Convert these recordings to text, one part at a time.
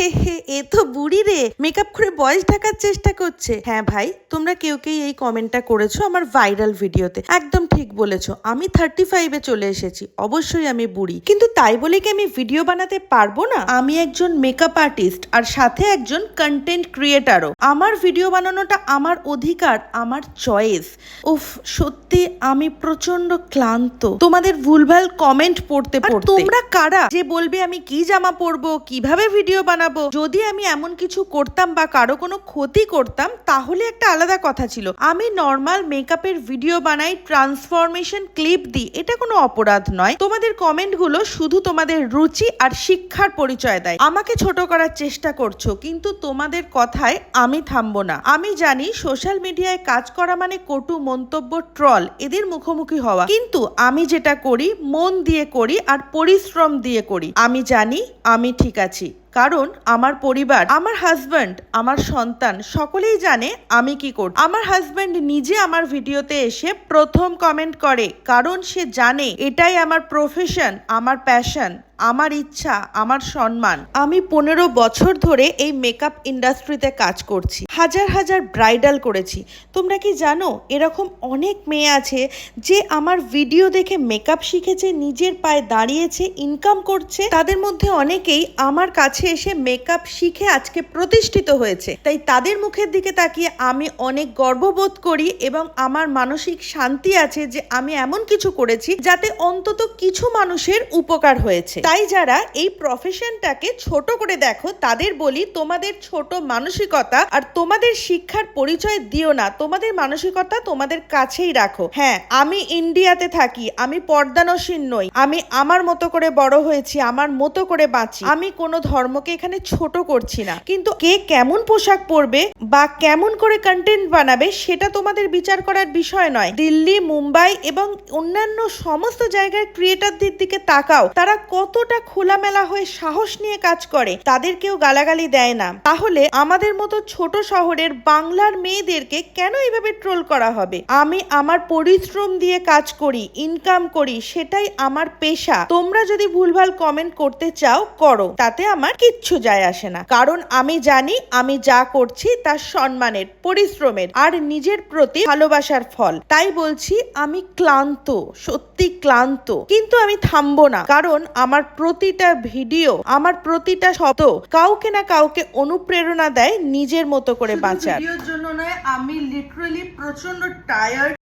হে হে এ তো বুড়ি রে। মেকআপ করে বয়স ঢাকার চেষ্টা করছে। হ্যাঁ ভাই তোমরা কেউ কেউ এই কমেন্টটা করেছ আমার ভাইরাল ভিডিওতে একদম ঠিক বলেছ। আমি থার্টি ফাইভে চলে এসেছি। অবশ্যই আমি বুড়ি। কিন্তু তাই বলে কি আমি ভিডিও বানাতে পারব না? আমি একজন মেকআপ আর্টিস্ট আর সাথে একজন কন্টেন্ট ক্রিয়েটারও আমার ভিডিও বানানোটা আমার অধিকার আমার চয়েস উফ সত্যি আমি প্রচণ্ড ক্লান্ত। তোমাদের ভুলভাল কমেন্ট পড়তে পড়তে। তোমরা কারা? যে বলবে আমি কি জামা পরবো কীভাবে ভিডিও বানাবো যদি আমি এমন কিছু করতাম বা কারও কোনো ক্ষতি করতাম, তাহলে একটা আলাদা কথা ছিল। আমি নর্মাল মেকআপের ভিডিও বানাই ট্রান্সফরমেশন ক্লিপ দিই। এটা কোনো অপরাধ নয়। তোমাদের কমেন্টগুলো শুধু তোমাদের রুচি আর শিক্ষার পরিচয় দেয়। আমাকে ছোট করার চেষ্টা করছ, কিন্তু তোমাদের কথায় আমি থামবো না। আমি জানি সোশ্যাল মিডিয়ায় কাজ করা মানে কটু মন্তব্য ট্রল এদের মুখোমুখি হওয়া। কিন্তু আমি যেটা করি, মন দিয়ে করি আর পরিশ্রম দিয়ে করি। আমি জানি আমি ঠিক আছি। কারণ আমার পরিবার, আমার হাজব্যান্ড আমার সন্তান সকলেই জানে আমি কি করি আমার হাজব্যান্ড নিজে আমার ভিডিওতে এসে প্রথম কমেন্ট করে, কারণ সে জানে এটাই আমার প্রফেশন আমার প্যাশন আমার ইচ্ছা, আমার সম্মান। আমি পনেরো বছর ধরে এই মেকআপ ইন্ডাস্ট্রিতে কাজ করছি। হাজার হাজার ব্রাইডাল করেছি। তোমরা কি জানো, এরকম অনেক মেয়ে আছে যে আমার ভিডিও দেখে মেকআপ শিখেছে, নিজের পায়ে দাঁড়িয়েছে ইনকাম করছে। তাদের মধ্যে অনেকেই আমার কাছে এসে মেকআপ শিখে আজকে প্রতিষ্ঠিত হয়েছে। তাই তাদের মুখের দিকে তাকিয়ে আমি অনেক গর্ববোধ করি এবং আমার মানসিক শান্তি আছে যে আমি এমন কিছু করেছি যাতে অন্তত কিছু মানুষের উপকার হয়েছে। তাই যারা এই প্রফেশনটাকে ছোট করে দেখো, তাদের বলি তোমাদের ছোট মানসিকতা আর তোমাদের শিক্ষার পরিচয় দিও না। তোমাদের মানসিকতা তোমাদের কাছেই রাখো। হ্যাঁ আমি ইন্ডিয়াতে থাকি, আমি পর্দানসীন নই, আমি আমার মতো করে বড় হয়েছি, আমার মতো করে বাঁচি। আমি কোনো ধর্মকে এখানে ছোট করছি না। কিন্তু কে কেমন পোশাক পরবে বা কেমন করে কন্টেন্ট বানাবে, সেটা তোমাদের বিচার করার বিষয় নয়। দিল্লি, মুম্বাই এবং অন্যান্য সমস্ত জায়গায় ক্রিয়েটারদের দিকে তাকাও। তারা কতটা খোলামেলা হয়ে সাহস নিয়ে কাজ করে তাদের কেউ গালাগালি দেয় না। তাহলে আমাদের মতো ছোট শহরের বাংলার মেয়েদেরকে কেন এইভাবে ট্রোল করা হবে? আমি আমার পরিশ্রম দিয়ে কাজ করি ইনকাম করি, সেটাই আমার পেশা। তোমরা যদি ভুলভাল কমেন্ট করতে চাও, করো। তাতে আমার কিচ্ছু যায় আসে না। কারণ আমি জানি, আমি যা করছি তা সম্মানের, পরিশ্রমের, আর নিজের প্রতি ভালোবাসার ফল। তাই বলছি, আমি ক্লান্ত, সত্যি ক্লান্ত। কিন্তু আমি থামবো না। কারণ আমার প্রতিটা ভিডিও আমার প্রতিটা শব্দ কাউকে না কাউকে অনুপ্রেরণা দেয় নিজের মতো করে বাঁচার। ভিডিওর জন্য নয় আমি লিটারালি প্রচণ্ড টায়ার্ড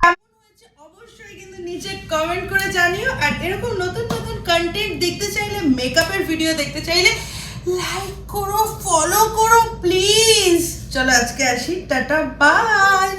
অবশ্যই কিন্তু নিচে কমেন্ট করে জানিও। আর এরকম নতুন নতুন কন্টেন্ট দেখতে চাইলে মেকআপের ভিডিও দেখতে চাইলে লাইক করো ফলো করো প্লিজ চলো আজকে আসি। Tata bye